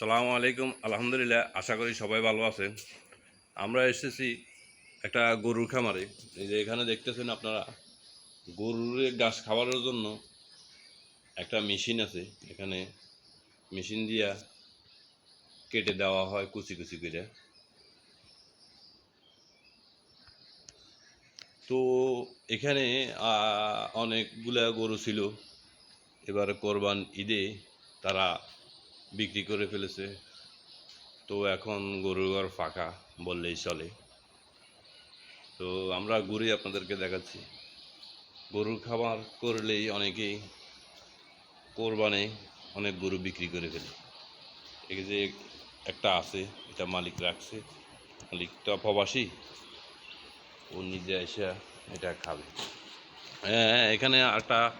সালামু আলাইকুম, আলহামদুলিল্লাহ, আশা করি সবাই ভালো আছেন। আমরা এসেছি একটা গরুর খামারে। এই যে এখানে দেখতেছেন আপনারা, গরুর ঘাস খাওয়ানোর জন্য একটা মেশিন আছে। এখানে মেশিন দিয়া কেটে দেওয়া হয় কুচি কুচি করে। তো এখানে অনেকগুলা গরু ছিল। এবার কোরবান ঈদে তারা বিক্রি করে ফেলেছে। তো এখন গরুর ঘর ফাঁকা বললেই চলে। তো আমরা ঘুরে আপনাদেরকে দেখাচ্ছি। গরুর খাবার করলেই অনেকেই কোরবানে অনেক গরু বিক্রি করে ফেলে। এই যে একটা আছে, এটা মালিক রাখছে। মালিকটা প্রবাসী ও নিজে এসে এটা খাবে। হ্যাঁ এখানে একটা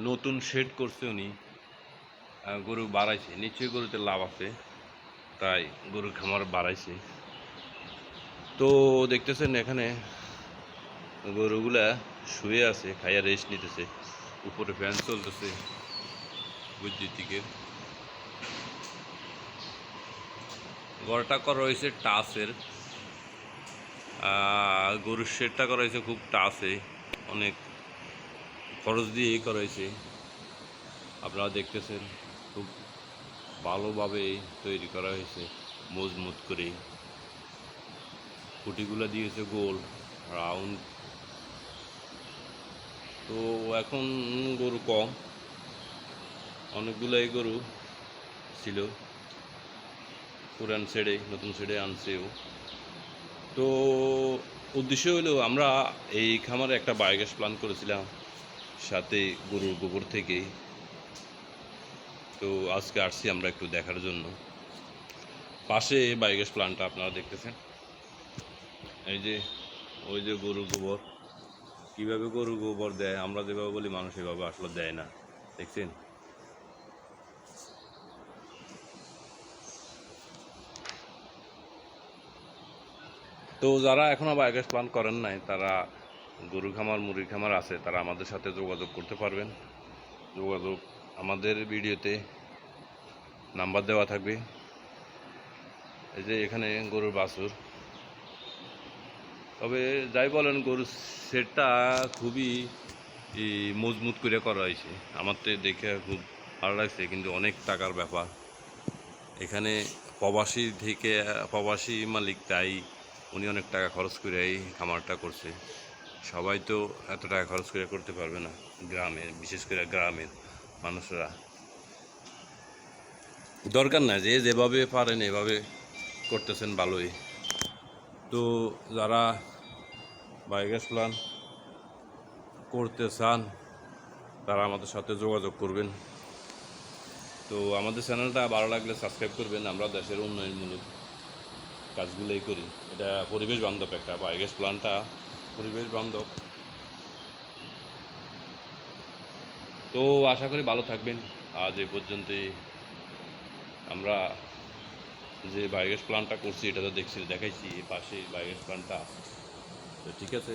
নতুন শেড করছে উনি। গরু বাড়াইছে, নিশ্চয়ই গরুতে লাভ আছে, তাই গরুর খামার বাড়াইছে। তো দেখতেছেন এখানে গরুগুলা শুয়ে আছে, খাইয়া রেস্ট নিতেছে, উপরে ফ্যান চলতেছে, বৈদ্যুতিকের। ঘরটা করা হয়েছে টাসের গরুর শেডটা করা হয়েছে খুব টাসে, অনেক খরচ দিয়েই করা হয়েছে। আপনারা দেখতেছেন। খুব ভালোভাবে তৈরি করা হয়েছে, মজবুত করে। খুঁটিগুলো দিয়েছে গোল, রাউন্ড। তো এখন গরু কম, অনেকগুলাই গরু ছিল। পুরান ছেড়ে, নতুন ছেড়ে আনছেও। তো উদ্দেশ্য হলো আমরা এই খামারে একটা বায়োগ্যাস প্ল্যান করেছিলাম সাথে গরুর গোবর থেকে। তো আজকে আসছি আমরা একটু দেখার জন্য। পাশে বায়োগ্যাস প্ল্যান্টটা আপনারা দেখতেছেন। এই যে, ওই যে গরু গোবর। কীভাবে গরু গোবর দেয়, আমরা যেভাবে বলি মানুষ এভাবে আসলে দেয় না। দেখছেন? তো যারা এখনও বায়োগ্যাস প্ল্যান করেন নাই, তারা গরু খামার মুরগি খামার আছে, তারা আমাদের সাথে যোগাযোগ করতে পারবেন। যোগাযোগ আমাদের ভিডিওতে নাম্বার দেওয়া থাকবে। এই যে এখানে গরুর বাছুর। তবে যাই বলেন, গরুর সেটটা খুবই মজবুত করে করা হয়েছে। আমার তো দেখে খুব ভালো লাগছে, কিন্তু অনেক টাকার ব্যাপার। এখানে প্রবাসী থেকে, প্রবাসী মালিক, তাই উনি অনেক টাকা খরচ করে এই খামারটা করছে। সবাই তো এত টাকা খরচ করে করতে পারবে না, গ্রামে, বিশেষ করে গ্রামের। মানুষরা। দরকার না যে যেভাবে পারেন এভাবে করতেছেন ভালোই। তো যারা বায়োগ্যাস প্ল্যান করতে চান, তারা আমাদের সাথে যোগাযোগ করবেন। তো আমাদের চ্যানেলটা ভালো লাগলে সাবস্ক্রাইব করবেন, আমরা দেশের উন্নয়নমূলক কাজগুলোই করি। এটা পরিবেশ বান্ধব একটা বায়োগ্যাস প্ল্যানটা পরিবেশ বান্ধব। তো আশা করি ভালো থাকবেন। আজ এ পর্যন্তই। আমরা যে বায়োগ্যাস প্ল্যান্টটা করছি এটা তো দেখছি, দেখাইছি পাশে বায়োগ্যাস প্ল্যান্টটা তো ঠিক আছে।